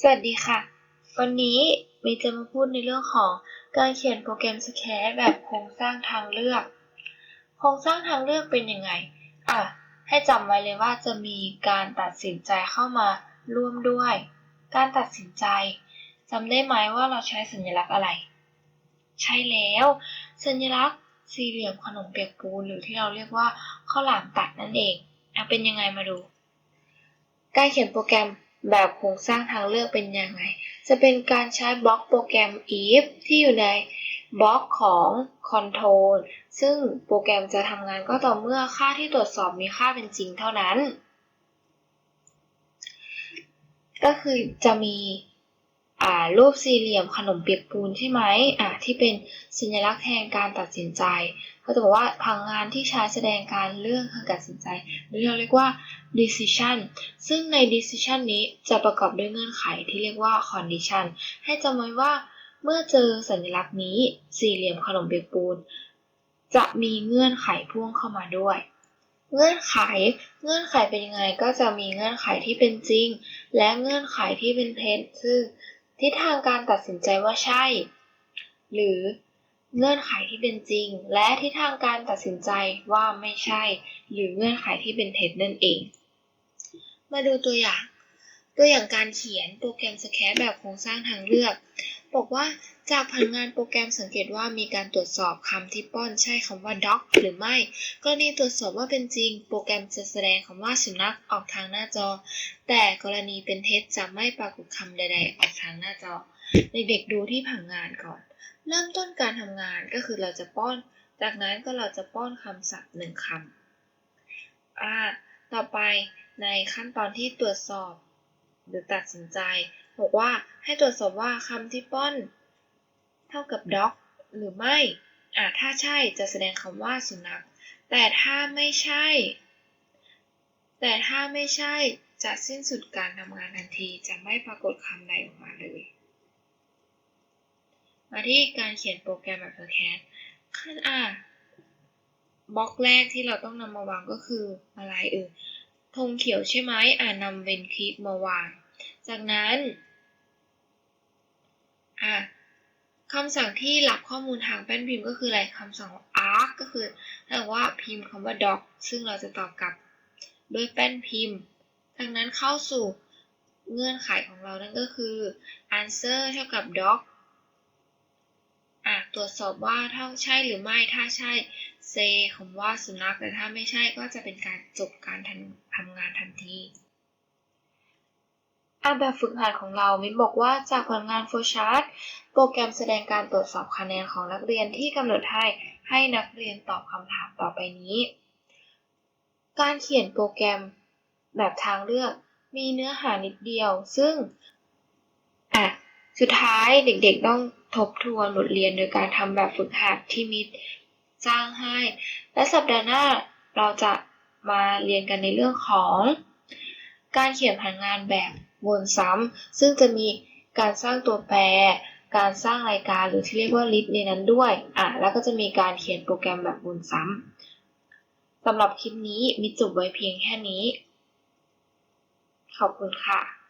สวัสดีค่ะ วันนี้มีจะมาพูดในเรื่องของการเขียนโปรแกรมสแครแบบโครงสร้างทางเลือก โครงสร้างทางเลือกเป็นยังไง อะ ให้จำไว้เลยว่าจะมีการตัดสินใจเข้ามาร่วมด้วย การตัดสินใจจำได้ไหมว่าเราใช้สัญลักษณ์อะไร ใช่แล้ว สัญลักษณ์สี่เหลี่ยมขนมเปียกปูนหรือที่เราเรียกว่าข้าวหลามตัดนั่นเองอะเป็นยังไงมาดู การเขียนโปรแกรม แบบโครงสร้างทางเลือกเป็นยังไงจะเป็นการใช้บล็อกโปรแกรม if ที่อยู่ในบล็อกของ control ซึ่งโปรแกรมจะทำงานก็ต่อเมื่อค่าที่ตรวจสอบมีค่าเป็นจริงเท่านั้น ก็คือจะมีรูปสี่เหลี่ยมขนมเปียกปูนใช่ไหมอ่าที่เป็นสัญลักษณ์แทนการตัดสินใจเขาจะบอกว่าพลังงานที่ใช้แสดงการเลือกการตัดสินใจหรือเราเรียกว่า decision ซึ่งใน decision นี้จะประกอบด้วยเงื่อนไขที่เรียกว่า condition ให้จำไว้ว่า เมื่อเจอสัญลักษณ์นี้สี่เหลี่ยมขนมเปียกปูน จะมีเงื่อนไขพ่วงเข้ามาด้วย เงื่อนไข เงื่อนไขเป็นยังไงก็จะมีเงื่อนไขที่เป็นจริง และเงื่อนไขที่เป็นเท็จซึ่งทิศทางการตัดสินใจว่าใช่ หรือเงื่อนไขที่เป็นจริง และทิศทางการตัดสินใจว่าไม่ใช่ หรือเงื่อนไขที่เป็นเท็จนั่นเอง มาดูตัวอย่าง ตัวอย่างการเขียนโปรแกรมสแครแบบโครงสร้างทางเลือก บอกว่าจากผลงานโปรแกรมสังเกตว่ามีการตรวจสอบคำที่ป้อนใช่คำว่า dog หรือไม่ กรณีตรวจสอบว่าเป็นจริง โปรแกรมจะแสดงคำว่าสุนัขออกทางหน้าจอ แต่กรณีเป็นเท็จจะไม่ปรากฏคำใด ๆ ออกทางหน้าจอ เด็กๆดูที่ผังงานก่อน เริ่มต้นการทำงานก็คือเราจะป้อน จากนั้นก็เราจะป้อนคำศัพท์หนึ่งคำอ่าต่อไป ในขั้นตอนที่ตรวจสอบ หรือตัดสินใจ บอกว่าให้ตรวจสอบว่าคำที่ป้อน เท่ากับ dog หรือไม่อ่าถ้าใช่จะแสดงคำว่าสุนัข แต่ถ้าไม่ใช่ แต่ถ้าไม่ใช่จะสิ้นสุดการทำงานทันทีจะไม่ปรากฏคำใดออกมาเลย มาที่การเขียนโปรแกรมแบบแคสขั้นอะบล็อกแรกที่เราต้องนำมาวางก็คืออะไรเออ ธงเขียวใช่ไหมอ่านำเวนคลิกมาวาง จากนั้นอะคำสั่งที่รับข้อมูลทางแป้นพิมพ์ก็คืออะไรคำสั่ง arc ก็คือถ้าว่าพิมพ์คำว่า doc ซึ่งเราจะตอบกลับด้วยแป้นพิมพ์จากนั้นเข้าสู่เงื่อนไขของเรานั่นก็คือ answer เท่ากับ doc ตรวจสอบว่าถ้าใช่หรือไม่ ถ้าใช่ say คำว่าสุนัข แต่ถ้าไม่ใช่ก็จะเป็นการจบการทำงานทันทีอะแบบฝึกหัดของเรา มินบอกว่าจากผลงาน flowchart โปรแกรมแสดงการตรวจสอบคะแนนของนักเรียนที่กำหนดให้ให้นักเรียนตอบคำถามต่อไปนี้ การเขียนโปรแกรมแบบทางเลือก มีเนื้อหานิดเดียว ซึ่งอะสุดท้ายเด็กๆต้อง ทบทวนบทเรียนโดยการทำแบบฝึกหัดที่มิตรจ้างให้ และสัปดาห์หน้าเราจะมาเรียนกันในเรื่องของ การเขียนผลงานแบบวนซ้ำซึ่งจะมีการสร้างตัวแปร การสร้างรายการหรือที่เรียกว่า list ในนั้นด้วยอะแล้วก็จะมีการเขียนโปรแกรมแบบวนซ้ำสำหรับคลิปนี้มีจบไว้เพียงแค่นี้ ขอบคุณค่ะ